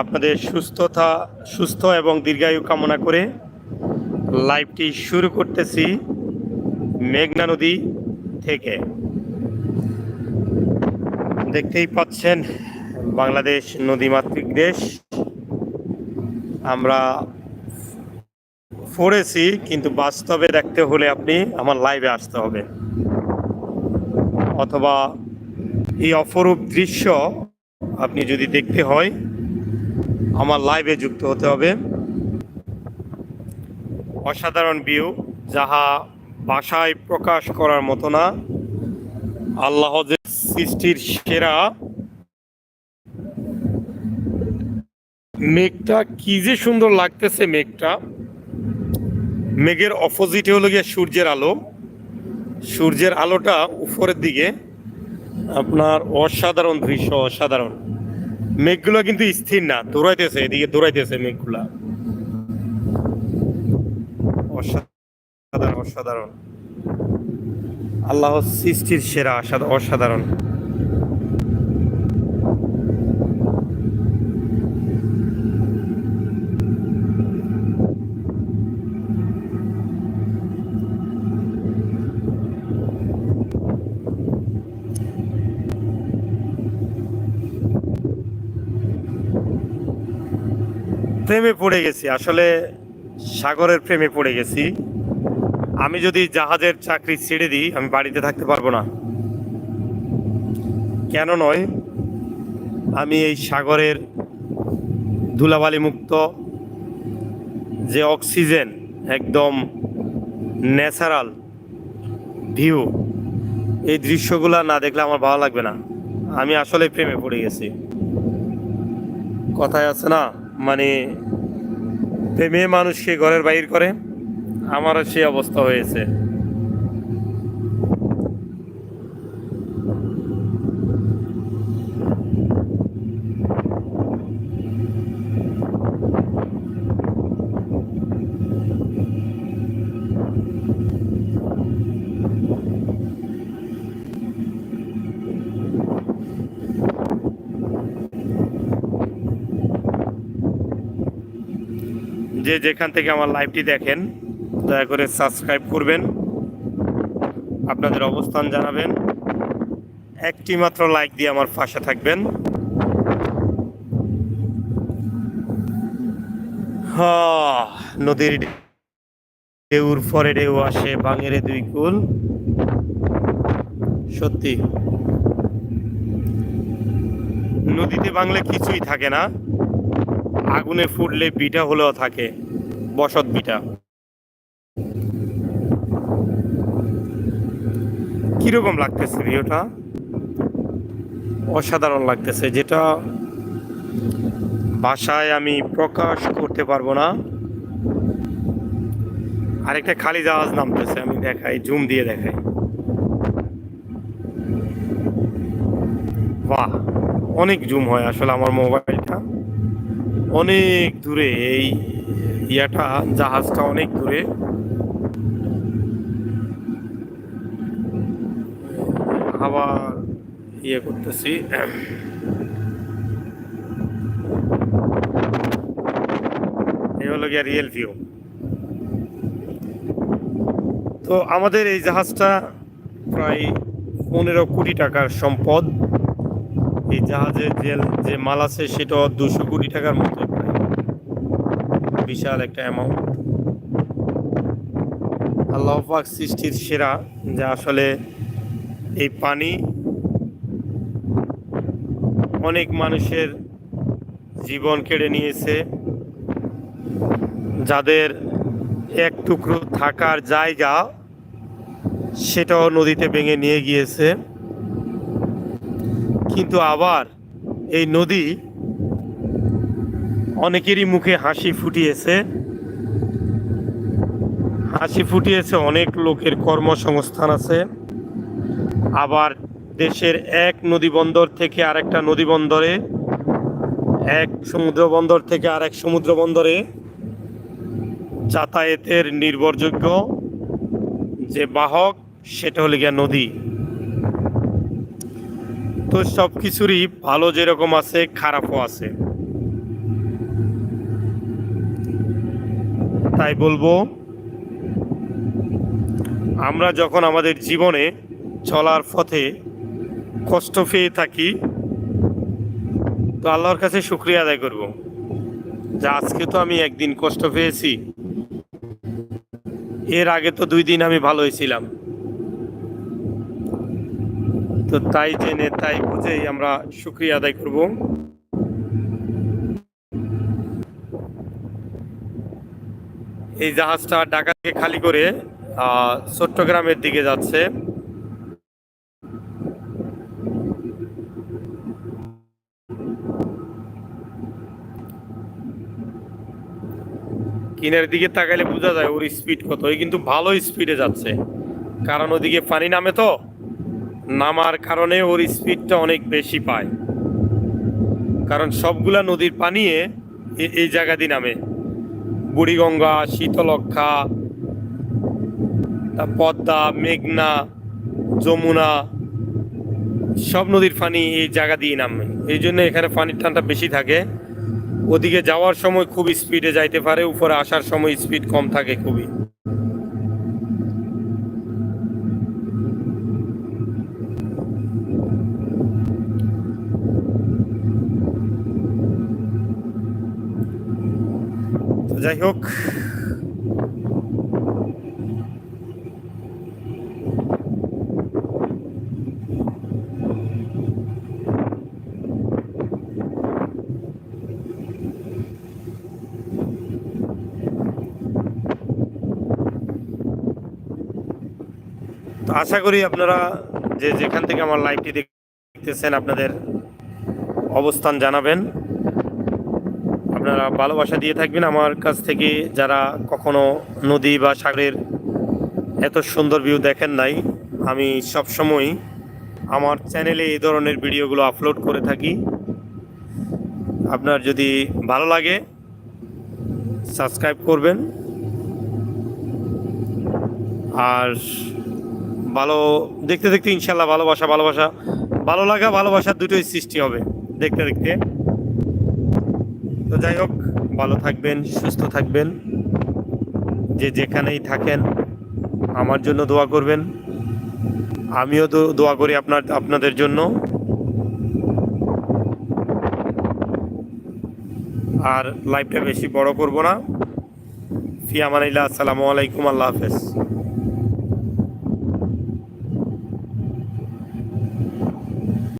আপনাদের সুস্থতা, সুস্থ এবং দীর্ঘায়ু কামনা করে লাইভটি শুরু করতেছি মেঘনা নদী থেকে। দেখতেই পাচ্ছেন, বাংলাদেশ নদীমাতৃক দেশ। আমরা পড়েছি, কিন্তু বাস্তবে দেখতে হলে আপনি আমার লাইভে আসতে হবে। অথবা এই অপরূপ দৃশ্য আপনি যদি দেখতে হয় আমার লাইভে যুক্ত হতে হবে। অসাধারণ ভিউ যাহা ভাষায় প্রকাশ করার মতো না। আল্লাহ সৃষ্টির সেরা। মেঘটা কি যে সুন্দর লাগতেছে মেঘটা। মেঘের অপোজিটে হলো গিয়ে সূর্যের আলো। সূর্যের আলোটা উপরের দিকে। আপনার অসাধারণ দৃশ্য, অসাধারণ। মেঘগুলো কিন্তু স্থির না দৌড়াইতেছে এদিকে দৌড়াইতেছে মেঘগুলা। অসাধারণ অসাধারণ। আল্লাহ সৃষ্টির সেরা অসাধারণ। প্রেমে পড়ে গেছি, আসলে সাগরের প্রেমে পড়ে গেছি। আমি যদি জাহাজের চাকরি ছেড়ে দিই, আমি বাড়িতে থাকতে পারব না। কেন নয়, আমি এই সাগরের ধুলাবালি মুক্ত যে অক্সিজেন, একদম ন্যাচারাল ভিউ, এই দৃশ্যগুলো না দেখলে আমার ভালো লাগবে না। আমি আসলে প্রেমে পড়ে গেছি। কথায় আছে না মানে প্রেমে মানুষকে ঘরের বাইর করে আমারও সেই অবস্থা হয়েছে। যে যেখান থেকে আমার লাইভটি দেখেন দয়া করে সাবস্ক্রাইব করবেন। আপনাদের অবস্থান জানাবেন। একটি মাত্র লাইক দিয়ে আমার পাশে থাকবেন। হা, নদীর ঢেউর পরে ঢেউ আসে বাঙেরে দুই কুল। সত্যি। নদীতে বাংলে কিছুই থাকে না। আগুনে ফুটলে বিটা হলেও থাকে, বসত বিটা কীরকম লাগতেছে ভিডিওটা অসাধারণ লাগতেছে, যেটা ভাষায় আমি প্রকাশ করতে পারব না। আরেকটা খালি জাহাজ নামতেছে, আমি দেখাই, জুম দিয়ে দেখাই। বাহ, অনেক জুম হয় আসলে আমার মোবাইলটা। অনেক দূরে, এই ইয়াটা, জাহাজটা অনেক দূরে। আবার ইয়ে করতেছি। হলো গিয়া রিয়েল ভিউ তো আমাদের এই জাহাজটা প্রায় পনেরো কোটি টাকার সম্পদ। এই জাহাজের যে যে মাল আছে সেটা দুশো কোটি টাকার মতো। বিশাল একটা অ্যামাউন্ট আল্লাহ পাক সৃষ্টির সেরা, যে আসলে এই পানি অনেক মানুষের জীবন কেড়ে নিয়েছে, যাদের এক টুকরো থাকার জায়গা সেটাও নদীতে ভেঙে নিয়ে গিয়েছে। কিন্তু আবার এই নদী অনেকেরই মুখে হাসি ফুটিয়েছে। হাসি ফুটিয়েছে অনেক লোকের কর্মসংস্থান আছে। আবার দেশের এক নদী বন্দর থেকে আরেকটা নদী বন্দরে এক সমুদ্র বন্দর থেকে আরেক সমুদ্র বন্দরে যাতায়াতের নির্ভরযোগ্য যে বাহক, সেটা হলো গিয়া নদী। তো সব কিছুরই ভালো যেরকম আছে, খারাপও আছে। তাই বলব, আমরা যখন আমাদের জীবনে চলার পথে কষ্ট পেয়ে থাকি, তো আল্লাহর কাছে শুক্রিয়া আদায় করব। যে আজকে তো আমি একদিন কষ্ট পেয়েছি, এর আগে তো দুই দিন আমি ভালো হয়েছিলাম তো তাই জেনে, তাই বুঝেই আমরা শুক্রিয়া আদায় করব। এই জাহাজটা ঢাকা থেকে খালি করে চট্টগ্রামের দিকে যাচ্ছে। কিনার দিকে তাকাইলে বোঝা যায় ওর স্পিড কত। ওই কিন্তু ভালো স্পিডে যাচ্ছে। কারণ ওদিকে পানি নামে তো, নামার কারণে ওর স্পিডটা অনেক বেশি পায়। কারণ সবগুলা নদীর পানি এই জায়গা দিয়ে নামে। বুড়িগঙ্গা শীতলক্ষা পদ্মা, মেঘনা, যমুনা, সব নদীর পানি এই জায়গা দিয়ে নামে। এই জন্য এখানে পানির টানটা বেশি থাকে। ওদিকে যাওয়ার সময় খুব স্পিডে যাইতে পারে, উপরে আসার সময় স্পিড কম থাকে খুবই। যাই হোক। আশা করি আপনারা যে যেখান থেকে আমার লাইভটি দেখতেছেন আপনাদের অবস্থান জানাবেন। আপনারা ভালোবাসা দিয়ে থাকবেন আমার কাছ থেকে। যারা কখনো নদী বা সাগরের এত সুন্দর ভিউ দেখেন নাই, আমি সব সময় আমার চ্যানেলে এই ধরনের ভিডিওগুলো আপলোড করে থাকি। আপনার যদি ভালো লাগে সাবস্ক্রাইব করবেন। আর ভালো, দেখতে দেখতে ইনশাল্লাহ ভালোবাসা ভালোবাসা, ভালো লাগা ভালোবাসা দুটোই সৃষ্টি হবে, দেখতে দেখতে। তো যাই হোক, ভালো থাকবেন, সুস্থ থাকবেন। যে যেখানেই থাকেন, আমার জন্য দোয়া করবেন। আমিও তো দোয়া করি আপনার আপনাদের জন্য। আর লাইভটা বেশি বড় করব না। ফি আমানিল্লাহ আসসালামু আলাইকুম, আল্লাহ হাফেজ।